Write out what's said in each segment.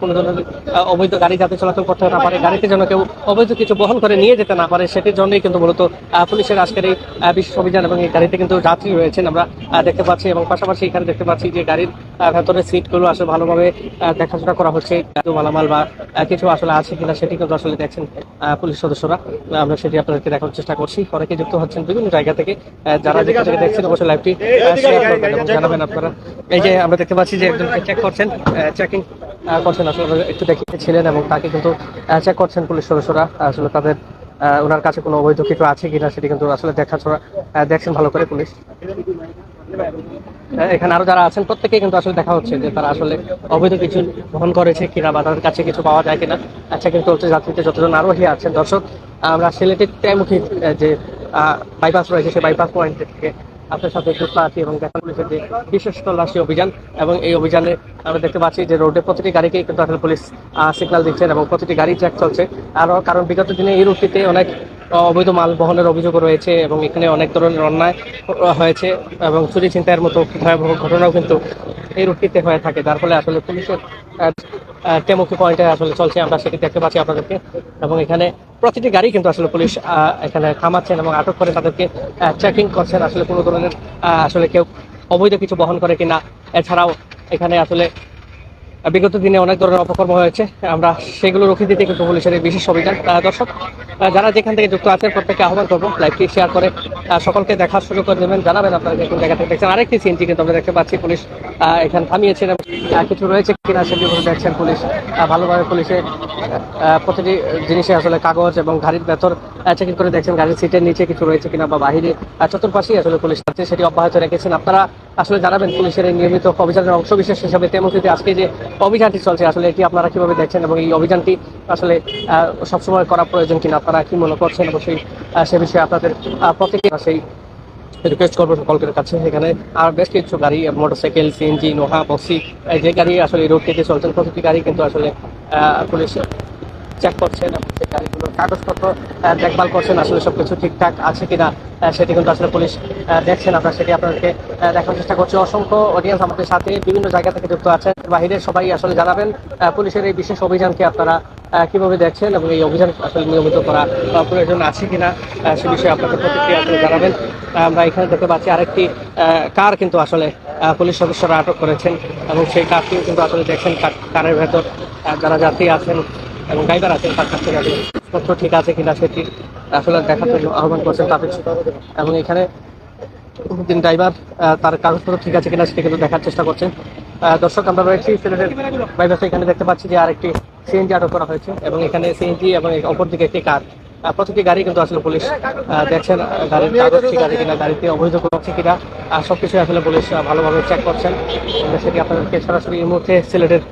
কোনো ধরনের অবৈধ গাড়ি যাতে চলাচল করতে না পারে গাড়িতে যেন কেউ অবৈধ কিছু বহন করে নিয়ে যেতে না পারে সেটির জন্যই কিন্তু মূলত পুলিশের আজকের এই বিশেষ অভিযান এবং এই গাড়িতে কিন্তু যাত্রী রয়েছেন আমরা দেখতে পাচ্ছি এবং পাশাপাশি এখানে দেখতে পাচ্ছি যে গাড়ির আহ, ভেতরের সিটগুলো আসলে ভালোভাবে দেখাশোনা করা হচ্ছে মালামাল বা কিছু আসলে আছে কিনা সেটি কিন্তু আসলে দেখছেন পুলিশ সদস্যরা। আমরা সেটি আপনাদেরকে দেখানোর চেষ্টা করছি। অনেকে যুক্ত হচ্ছেন বিভিন্ন জায়গা থেকে যারা যেখান থেকে দেখছেন অবশ্যই লাইভটি জানাবেন আপনারা। এই যে আমরা দেখতে পাচ্ছি যে একজনকে চেক করছেন চেকিং করছেন। আসলে একটু দেখিয়েছিলেন এবং তাকে কিন্তু চেক করছেন পুলিশ সদস্যরা। আসলে তাদের ওনার কাছে কোনো অবৈধ কিছু আছে কিনা সেটি কিন্তু আসলে আহ, দেখছেন ভালো করে পুলিশ। এখানে আরও যারা আছেন প্রত্যেকেই কিন্তু আসলে দেখা হচ্ছে যে তারা আসলে অবৈধ কিছু বহন করেছে কিনা বা তাদের কাছে কিছু পাওয়া যায় কিনা। আচ্ছা কিন্তু চলছে যাত্রীতে যতজন আরোহী আছেন দর্শক আমরা সিলেটের আহ, যে বাইপাস রয়েছে সেই বাইপাস পয়েন্ট থেকে আপনার সাথে যুক্ত আছি এবং দেখা পুলিশের যে বিশেষ তল্লাশি অভিযান এবং এই অভিযানে আমরা দেখতে পাচ্ছি যে রোডে প্রতিটি গাড়িকেই কিন্তু আসলে পুলিশ সিগন্যাল দিচ্ছেন এবং প্রতিটি গাড়ি চেক চলছে। আরও কারণ বিগত দিনে এই রুটিতে অনেক অবৈধ মাল বহনের অভিযোগ রয়েছে এবং এখানে অনেক ধরনের অন্যায় হয়েছে এবং চুরি ছিনতাইয়ের মতো ভয়াবহ ঘটনাও কিন্তু এই রুটটিতে হয়ে থাকে। যার ফলে আসলে পুলিশের টেমুখী পয়েন্টে আসলে চলছে। আমরা সেটি দেখতে পাচ্ছি আপনাদেরকে। এবং এখানে প্রতিটি গাড়ি কিন্তু আসলে পুলিশ এখানে থামাচ্ছেন এবং আটক করে তাদেরকে চেকিং করছেন। আসলে কোনো ধরনের আসলে কেউ অবৈধ কিছু বহন করে কিনা। এছাড়াও এখানে আসলে বিগত দিনে অনেক ধরনের অপকর্ম হয়েছে। আমরা সেগুলো রুখে দিতে কিন্তু পুলিশের এই বিশেষ অভিযান। দর্শক যারা যেখান থেকে যুক্ত আছেন প্রত্যেককে আহ্বান করব। লাইভটি শেয়ার করে সকলকে দেখার সুযোগ করে দেবেন। জানাবেন আপনারা যে কোন জায়গা থেকে দেখছেন। আরেকটি সিএনজি কিন্তু আমরা দেখতে পাচ্ছি। পুলিশ এখানে থামিয়েছেন এবং কিছু রয়েছে কিনা সেগুলো দেখছেন পুলিশ। ভালোভাবে পুলিশে প্রতিটি জিনিসে আসলে কাগজ এবং গাড়ির ভেতর চেকিং করে দেখছেন। গাড়ির সিটের নিচে কিছু রয়েছে কিনা বা বাহিরে। চতুর্পাশেই আসলে পুলিশ সেটি অব্যাহত রেখেছেন। আপনারা আসলে জানাবেন পুলিশের এই নিয়মিত অভিযানের অংশ বিশেষ হিসাবে তেমনিতে আজকে যে অভিযানটি চলছে আসলে এটি আপনারা কীভাবে দেখছেন এবং এই অভিযানটি আসলে সবসময় করা প্রয়োজন কিনা আপনারা কি মনে করছেন অবশ্যই আহ, সে বিষয়ে আপনাদের প্রত্যেকে সেই রিকোয়েস্ট করব সকলের কাছে এখানে আর বেশ কিছু গাড়ি মোটরসাইকেল সিএনজি নোহা বক্সি যে গাড়ি আসলে রোড কেটে চলছেন প্রতিটি গাড়ি কিন্তু আসলে পুলিশ চেক করছেন এবং সেই গাড়িগুলোর কাগজপত্র দেখভাল করছেন, আসলে সবকিছু ঠিকঠাক আছে কিনা সেটি কিন্তু আসলে পুলিশ দেখছেন। আমরা সেটি আপনাদেরকে দেখার চেষ্টা করছি। অসংখ্য অডিয়েন্স আমাদের সাথে বিভিন্ন জায়গা থেকে যুক্ত আছেন। বাহিরের সবাই আসলে জানাবেন পুলিশের এই বিশেষ অভিযানকে আপনারা কীভাবে দেখছেন এবং এই অভিযান আসলে নিয়মিত করা প্রয়োজন আছে কিনা সে বিষয়ে আপনাদের প্রতিক্রিয়া আসলে জানাবেন। আমরা এখানে দেখতে পাচ্ছি আরেকটি কার কিন্তু আসলে পুলিশ সদস্যরা আটক করেছেন এবং সেই কারটিও কিন্তু আসলে দেখছেন কারের ভেতর যারা যাত্রী আছেন। এবং ড্রাইভার আছেন তার কাছ থেকে তথ্য ঠিক আছে কিনা সেটি আসলে দেখার জন্য আহ্বান করছেন তাদের এবং এখানে দিন ড্রাইভার তার কাগজপত্র ঠিক আছে কিনা সেটি কিন্তু দেখার চেষ্টা করছেন। দর্শক, আমরা রয়েছি সিলেটের বাইপাসে এখানে দেখতে পাচ্ছি যে আরেকটি সিএনজি আটক করা হয়েছে এবং এখানে সিএনজি এবং অপরদিকে একটি কার প্রতিটি গাড়ি কিন্তু আসলে পুলিশ দেখছেন গাড়ির কাগজ ঠিক আছে কিনা, গাড়িতে অবৈধ কোনো আছে কিনা আর সবকিছু আসলে পুলিশ ভালোভাবে চেক করছেন। সেটি আপনাদেরকে সরাসরি এই মুহূর্তে সিলেটের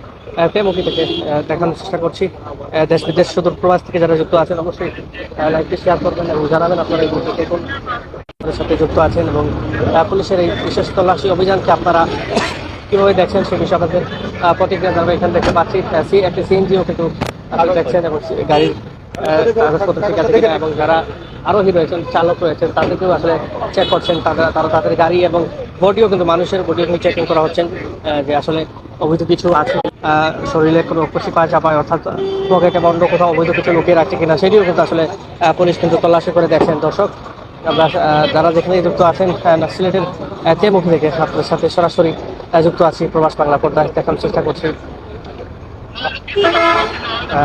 প্রেমুখী থেকে দেখানোর চেষ্টা করছি। দেশ বিদেশ সুদূর প্রবাস থেকে যারা যুক্ত আছেন অবশ্যই লাইভটি শেয়ার করবেন এবং জানাবেন আপনারা এই মুহূর্তে দেখুন। আমাদের সাথে যুক্ত আছেন এবং পুলিশের এই বিশেষ তল্লাশি অভিযানকে আপনারা কীভাবে দেখছেন সে বিষয়ে আহ, প্রতিক্রিয়া জানাব। এখানে দেখতে পাচ্ছি সি একটি সিএনজিও কিন্তু আপনারা দেখছেন এবং গাড়ির কাগজপত্র ঠিক আছে এবং যারা আরোহী রয়েছেন চালক রয়েছেন তাদেরকেও আসলে চেক করছেন। তারা তারা তাদের গাড়ি এবং বডিও কিন্তু মানুষের বডিও কিন্তু চেকিং করা হচ্ছেন যে আসলে অবৈধ কিছু আছে শরীরে কোনো খুশি পাওয়া চাপায় অর্থাৎ পকেটে বন্ধ কোথাও অবৈধ কিছু লুকিয়ে রাখছে কিনা, সেটিও কিন্তু আসলে পুলিশ কিন্তু তল্লাশি করে দেখছেন। দর্শক, আমরা যারা যেখানে যুক্ত আছেন সিলেটের তেমুখী থেকে আপনাদের সাথে সরাসরি যুক্ত আছি প্রবাস বাংলা পর্দায়, দেখানোর চেষ্টা করছি।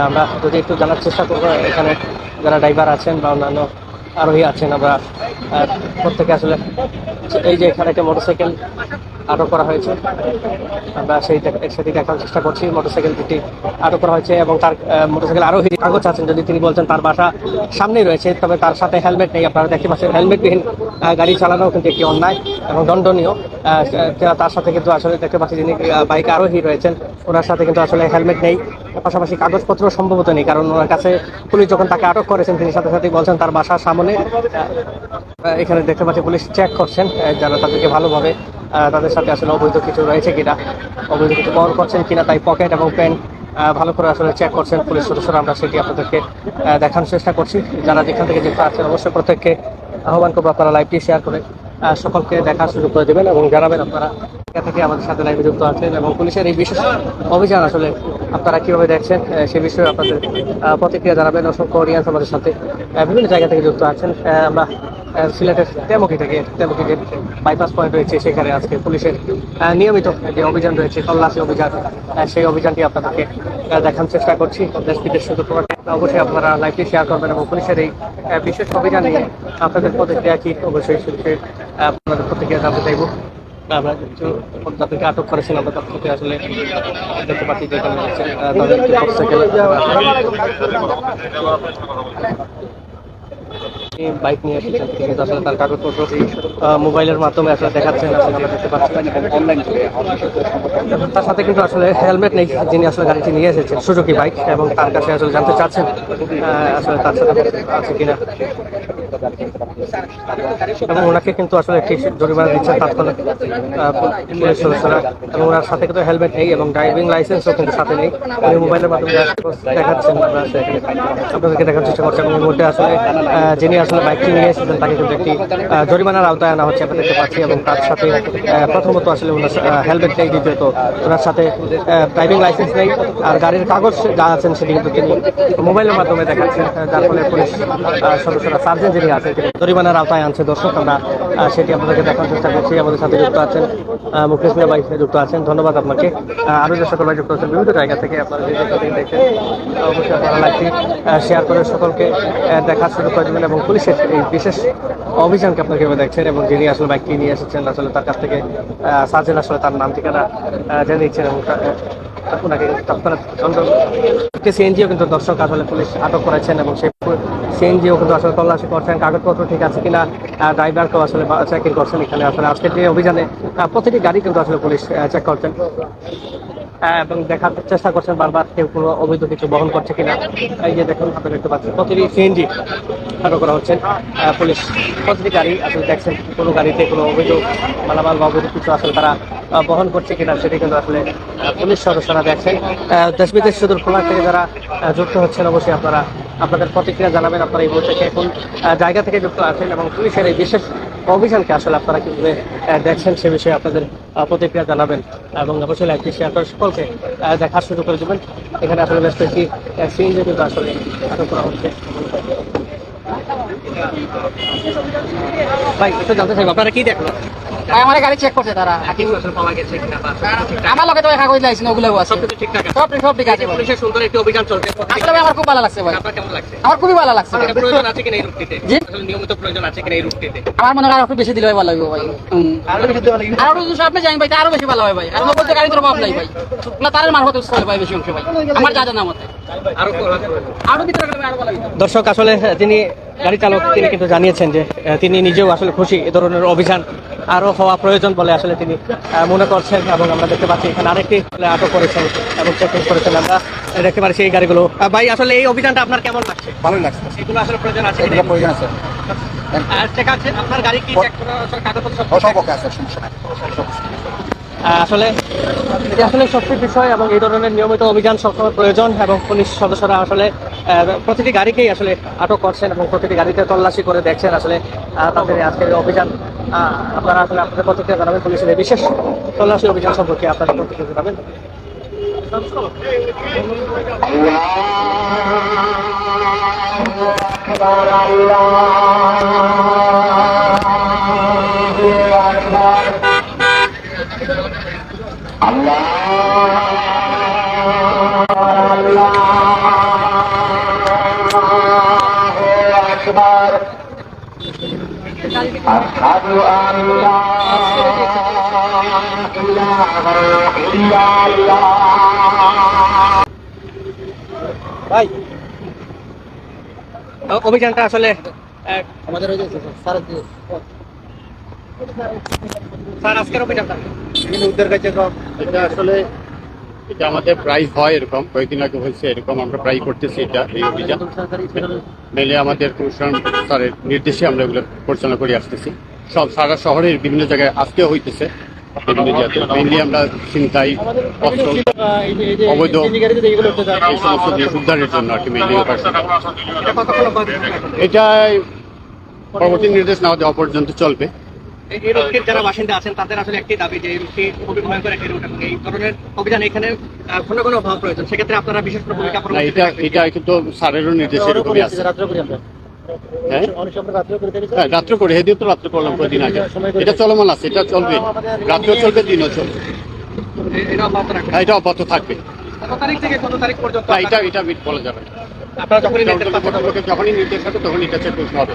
আমরা যদি একটু জানার চেষ্টা করব, এখানে যারা ড্রাইভার আছেন বা অন্যান্য আরোহী আছেন, আমরা প্রত্যেকে আসলে এই যে এখানে একটা মোটরসাইকেল আটক করা হয়েছে। আমরা সেই সেটি দেখার চেষ্টা করছি মোটরসাইকেল দুটি আটক করা হয়েছে এবং তার মোটরসাইকেল আরোহী কাগজ আছেন যদি তিনি বলছেন তার বাসা সামনেই রয়েছে, তবে তার সাথে হেলমেট নেই। আপনারা দেখতে পাচ্ছেন হেলমেটবিহীন গাড়ি চালানো কিন্তু একটি অন্যায় এবং দণ্ডনীয়। তার সাথে কিন্তু আসলে দেখতে পাচ্ছি যিনি বাইক আরোহী রয়েছেন, ওনার সাথে কিন্তু আসলে হেলমেট নেই। পাশাপাশি কাগজপত্র সম্ভবত নেই, কারণ ওনার কাছে পুলিশ যখন তাকে আটক করেছেন, তিনি সাথে সাথে বলছেন, তার বাসার সামনে। এখানে দেখতে পাচ্ছি, পুলিশ চেক করছেন যারা তাদেরকে ভালোভাবে তাদের সাথে আসলে অবৈধ কিছু রয়েছে কিনা, অবৈধ কিছু বহন করছেন কিনা তাই পকেট এবং পেন ভালো করে আসলে চেক করছেন পুলিশ সদস্যরা। আমরা সেটি আপনাদেরকে দেখানোর চেষ্টা করছি। যারা যেখান থেকে যুক্ত আছেন অবশ্যই প্রত্যেককে আহ্বান করব আপনারা লাইভটি শেয়ার করে সকলকে দেখার সুযোগ করে দেবেন এবং জানাবেন আপনারা জায়গা থেকে আমাদের সাথে লাইভে যুক্ত আছেন এবং পুলিশের এই বিশেষ অভিযান আসলে আপনারা কীভাবে দেখছেন সে বিষয়ে আপনাদের প্রতিক্রিয়া জানাবেন। অসংখ্য অডিয়েন্স আমাদের সাথে বিভিন্ন জায়গা থেকে যুক্ত আছেন। আমরা সিলেটের তেমুকি থেকে তেমুকি যে বাইপাস পয়েন্ট রয়েছে সেখানে আজকে পুলিশের নিয়মিত যে অভিযান রয়েছে তল্লাশি অভিযান সেই অভিযানটি আপনাদেরকে দেখানোর চেষ্টা করছি। দেশ বিদেশ শুধু অবশ্যই আপনারা লাইভটি শেয়ার করবেন এবং পুলিশের এই বিশেষ অভিযান নিয়ে আপনাদের প্রতিক্রিয়া কি? অবশ্যই সে বিষয়ে, আপনাদের প্রতিক্রিয়া জানতে চাইব। আমরা কিছু আটক করেছেন আমরা আসলে দেখতে পাচ্ছি বাইক নিয়ে এসেছেন কিন্তু আসলে তার কাগজপত্র মোবাইলের মাধ্যমে আসলে দেখাচ্ছেন আসলে আমরা দেখতে পাচ্ছি তার সাথে কিন্তু আসলে হেলমেট নেই, যিনি আসলে গাড়িটি নিয়ে এসেছেন সুজুকি বাইক এবং তার কাছে আসলে জানতে চাচ্ছেন আসলে তার সাথে আছে কিনা। এবং ওনাকে কিন্তু আসলে ঠিক জরিমানা দিচ্ছেন তাৎক্ষণিক পুলিশ সদস্যরা। এবং ওনার সাথে কিন্তু হেলমেট নেই এবং ড্রাইভিং লাইসেন্সও কিন্তু সাথে নেই। উনি মোবাইলের মাধ্যমে দেখাচ্ছেন আপনাদেরকে দেখার চেষ্টা করছি। এবং মধ্যে আসলে যিনি আসলে বাইকটি নিয়ে এসেছেন, তাকে কিন্তু একটি জরিমানার আওতায় আনা হচ্ছে আমরা দেখতে পাচ্ছি। এবং তার সাথে প্রথমত আসলে ওনার হেলমেট নেই, দ্বিতীয়ত ওনার সাথে ড্রাইভিং লাইসেন্স নেই। আর গাড়ির কাগজ যা আছেন, সেটি কিন্তু তিনি মোবাইলের মাধ্যমে দেখাচ্ছেন। যার ফলে পুলিশ সদস্যরা সার্জেন্ট যিনি আছে জরিমানার আওতায় আনছে। দর্শক আমরা সেটি আপনাদেরকে দেখার চেষ্টা করছি। আমাদের সাথে যুক্ত আছেন মুকেশ মিয়া ভাই যুক্ত আছেন। ধন্যবাদ আপনাকে। আরও যে সকল ভাই যুক্ত আছেন বিভিন্ন জায়গা থেকে আপনারা আহ, অবশ্যই আপনারা শেয়ার করে সকলকে দেখার সুযোগ করে দেবেন এবং পুলিশের এই বিশেষ অভিযানকে আপনারা কীভাবে দেখছেন এবং যিনি আসলে বাইকটি নিয়ে এসেছেন, আসলে তার কাছ থেকে সার্জেন আসলে তার নাম, ঠিকানা জেনে নিচ্ছেন এবং ওনাকে একটি সিএনজিও কিন্তু দর্শক আসলে পুলিশ আটক করেছেন এবং সেই সিএনজিও কিন্তু আসলে তল্লাশি করছেন। কাগজপত্র ঠিক আছে কিনা ড্রাইভারকেও আসলে চেকিং করছেন। এখানে আসলে আজকের যে অভিযানে প্রতিটি গাড়ি কিন্তু আসলে পুলিশ চেক করছেন। এবং দেখার চেষ্টা করছেন বারবার কেউ কোনো অবৈধ কিছু বহন করছে কিনা। এই যে দেখুন, আপনারা দেখতে পাচ্ছেন, প্রতিটি সিএনজি আটক করা হচ্ছেন পুলিশ প্রতিটি গাড়ি আসলে দেখছেন, কোনো গাড়িতে কোনো অবৈধ মালামাল বা অবৈধ কিছু আসলে তারা বহন করছে কিনা সেটি কিন্তু আসলে পুলিশ সদস্যরা দেখছেন। দেশ বিদেশ সুদূর খোলা থেকে যারা যুক্ত হচ্ছেন, অবশ্যই আপনারা আপনাদের প্রতিক্রিয়া জানাবেন। আপনারা এই মুহূর্তে কে কোন জায়গা থেকে যুক্ত আছেন এবং পুলিশের এই বিশেষ অভিযানকে আসলে আপনারা কীভাবে দেখছেন সে বিষয়ে আপনাদের প্রতিক্রিয়া জানাবেন এবং অবশ্যই একটি শেয়ার সকলকে দেখার সুযোগ করে দেবেন। এখানে আসলে বেশ কয়েকটি সিএনজি কিন্তু আসলে করা হচ্ছে। ভাই, একটু জানতে চাইব, আপনারা কি দেখল ভাই আমার গাড়ি চেক করছে তারা পাওয়া গেছে কিনা আমার লগে তো ওগুলো আছে ঠিকঠাক আছে। সব সব ঠিক আছে। পুলিশের সুন্দর একটি অভিযান চলছে আসলে আমার খুব ভালো লাগছে ভাই। আপনার কেমন লাগছে? আমার খুবই ভালো লাগছে প্রয়োজন আছে কিনা এই রুটটিতে নিয়মিত প্রয়োজন আছে কিনা এই রুটটিতে আমার মনে হয় একটু বেশি দিলে ভালো লাগবে ভাই। আরও বেশি আর যদি আপনি জানেন ভাই তা আরও বেশি ভালো হয় ভাই। আর বলতে গাড়ি তোর নাই ভাই। না তারের মারফত চলে ভাই বেশি অংশ ভাই। আমার যা জানা মতে। আরও আরও ভিতরে গেলে আরও ভালো দর্শক আসলে তিনি গাড়ি চালক তিনি কিন্তু জানিয়েছেন যে তিনি নিজেও আসলে খুশি এ ধরনের অভিযান আরও হওয়া প্রয়োজন বলে আসলে তিনি মনে করছেন এবং আমরা দেখতে পাচ্ছি এখানে আরেকটি আটক করেছেন এবং চেকিং করেছেন আমরা দেখতে পাচ্ছি এই গাড়িগুলো। ভাই আসলে এই অভিযানটা আপনার কেমন লাগছে? ভালোই লাগছে। এগুলো আসলে প্রয়োজন আছে? প্রয়োজন আছে। আর ঠিক আছে আপনার গাড়ি কি চেক করা কাগজপত্র সব ওকে আছে সমস্যা আসলে এটি আসলে সত্যি বিষয় এবং এই ধরনের নিয়মিত অভিযান সবসময় প্রয়োজন এবং পুলিশ সদস্যরা আসলে প্রতিটি গাড়িকেই আসলে আটক করছেন এবং প্রতিটি গাড়িতে তল্লাশি করে দেখছেন আসলে তাদের আজকের অভিযান আপনারা আসলে আপনাদের প্রতিক্রিয়া জানাবেন পুলিশের এই বিশেষ তল্লাশি অভিযান সম্পর্কে আপনাদের প্রতিক্রিয়া জানাবেন। أشهد أن لا إله إلا الله ভাই অ- অভিযানটা আসলে আহ, আমাদের ওই যে স্যার স্যার আজকের অভিযানটা বিভিন্ন উদ্ধার কাছে এটা আসলে এটা আমাদের প্রায় হয় এরকম কয়েকদিন আগে হয়েছে এরকম আমরা প্রায় করতেছি এটা এই অভিযান। মেলে আমাদের কমিশন স্যারের নির্দেশে আমরা এগুলো পরিচালনা করে আসতেছি। সব সারা শহরের বিভিন্ন জায়গায় আজকেও হইতেছে। বিভিন্ন জায়গাতে মেনলি আমরা চিন্তাই অবৈধ এই সমস্ত জিনিস উদ্ধারের জন্য আর কি মেনলি? এটা পরবর্তী নির্দেশ না দেওয়া পর্যন্ত চলবে। এই- রুটটির যারা বাসিন্দা আছেন তাদের আসলে একটি দাবি যে এই রুটটি খুবই ভয়ঙ্কর একটি রুট এবং এই ধরনের অভিযান এখানে ঘন ঘন হওয়া প্রয়োজন সেক্ষেত্রে আপনারা বিশেষ করে ভূমিকা না পরবর্তীতে এটা এটা কিন্তু স্যারেরও নির্দেশ এরকমই আছে। হ্যাঁ? হ্যাঁ রাত্র করে। হেদিও তো রাত্র করলাম কদিন আগে। এটা চলমান আছে এটা চলবে। রাত্র চলবে দিনও চলবে। এটা অব্যাহত রাখবেন। হ্যাঁ, এটা অব্যাহত থাকবে। কত তারিখ থেকে কত তারিখ পর্যন্ত না এটা এটা বলা যাবে আপনারা যখনই যখনই নির্দেশ হবে তখন এটা চেক করতে হবে।